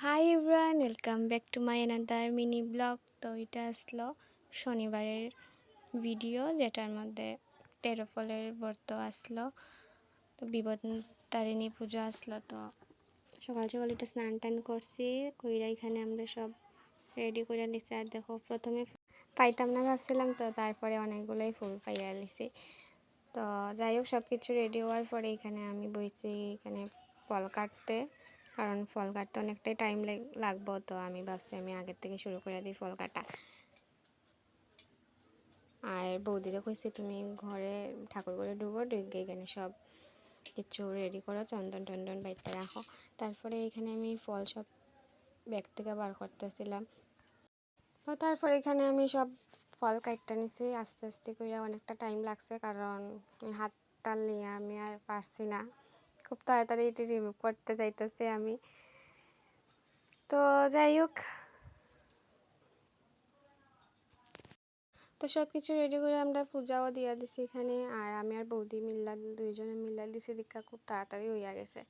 Hi everyone welcome back to my another mini blog তো এটা আসলো শনিবারের ভিডিও যেটার মধ্যে তেরো ফলের ব্রত আসলো। তো বিপদ তারিণী পুজো আসলো, তো সকাল সকাল এটা স্নান টান করছি, কইরা এখানে আমরা সব রেডি করে নিছি। আর দেখো, প্রথমে পাইতাম না ভাবছিলাম, তো তারপরে অনেকগুলোই ফুল পাইয়া লিছি তো যাই হোক সব কিছু রেডি হওয়ার পরে এখানে আমি বইছি, এখানে ফল কাটতে। কারণ ফল কাটতে অনেকটাই টাইম লাগবো, তো আমি ভাবছি আমি আগের থেকে শুরু করে দিই ফল কাটা। আর বৌদিরে কইছি, তুমি ঘরে ঠাকুর করে ঢুকো, ঢুকে এখানে সব কিছু রেডি করো, চন্দন টন্দন বাইরটা রাখো। তারপরে এখানে আমি ফল সব ব্যাগ থেকে বার করতেছিলাম। তো তারপরে এখানে আমি সব ফল কাটতে নিছি, আস্তে আস্তে করে অনেকটা টাইম লাগছে, কারণ হাতটা নিয়ে আমি আর পারছি না। খুব তাড়াতাড়ি এটি রিমুভ করতে চাইতেছি আমি। তো যাই হোক। তো সব কিছু রেডি করে আমরা পূজাও দিয়ে দিছি এখানে, আর আমি আর বৌদি মিল্লা, দুইজনে মিল্লা দিছি, দীক্ষা খুব তাড়াতাড়ি হইয়া গেছে।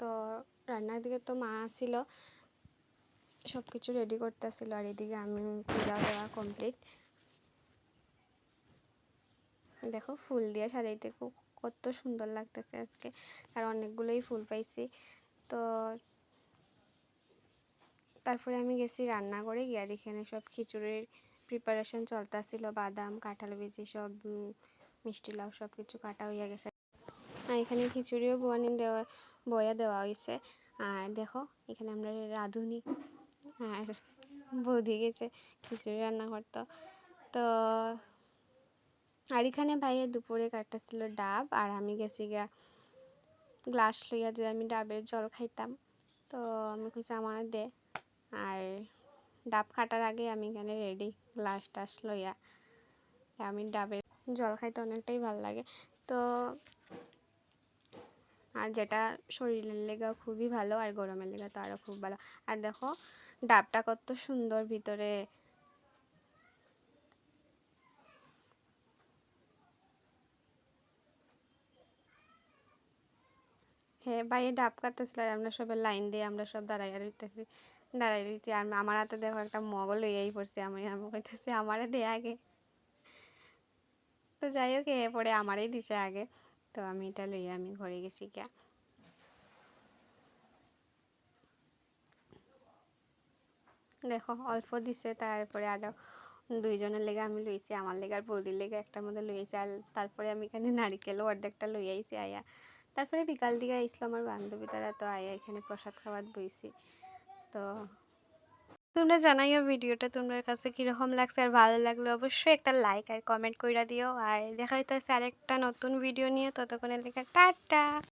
তো রান্নার দিকে তো মা ছিল সব কিছু রেডি করতেছিল, আর এদিকে আমি পূজা দেওয়া কমপ্লিট দেখো ফুল দিয়ে সাজাইতে কত সুন্দর লাগতেছে আজকে। আর অনেকগুলোই ফুল পাইছি। তো তারপরে আমি গেছি রান্না করে গিয়া এখানে সব খিচুড়ির প্রিপারেশন চলতেছিল। বাদাম, কাঁঠাল বেজি সব মিষ্টি লাউ সব কিছু কাটা হইয়া গেছে। আর এখানে খিচুড়িও বোয়ানি দেওয়া, বয়া দেওয়া হয়েছে আর দেখো, এখানে আমরা রাঁধুনি। আর বৌদি গেছে খিচুড়ি রান্না করতো। তো আর এখানে ভাইয়ের দুপুরে কাটতেছিল ডাব আর আমি গেছি গিয়া গ্লাস লইয়া যে আমি ডাবের জল খাইতাম। তো আমি কইছি, আমার দে। আর ডাব কাটার আগে আমি এখানে রেডি গ্লাস টাস লইয়া আমি ডাবের জল খাইতে অনেকটাই ভালো লাগে। তো আর যেটা শরীরের লেগে খুবই ভালো আর গরমের লেগে তো আরও খুব ভালো। আর দেখো, ডাবটা কত সুন্দর ভিতরে হ্যাঁ বাইরে ডাব কাটতেছিল আর আমরা সবাই লাইন দিয়ে আমরা সব দাঁড়াইয়া রইতেছি। দাঁড়াই রইছি আর আমার হাতে দেখো একটা মগল লইয়াই পড়ছে, আমি আমি কইতেছি, আমারে দে আগে। তো যাই হোক এ পরে আমারই দিছে আগে। তো আমি এটা লইয়া আমি ঘরে গেছি গিয়া। দেখো, অল্প দিছে, তারপরে আরও দুইজনের লেগে আমি লইছি, আমার লেগে আর বৌদির লেগে একটার মধ্যে লইছি আর তারপরে আমি এখানে নারিকেলও অর্ধেকটা লই আইছি আয়া। তারপরে বিকাল দিকে আইসলো আমার বান্ধবী, তারা তো আয়া এখানে প্রসাদ খাওয়াত বইছি। তো তোমরা জানাইও ভিডিওটা, তোমার কাছে কীরকম লাগছে আর ভালো লাগলে অবশ্যই একটা লাইক আর কমেন্ট করে দিও। আর দেখা হইতেছে আরেকটা নতুন ভিডিও নিয়ে ততক্ষণে লেখা টাটা!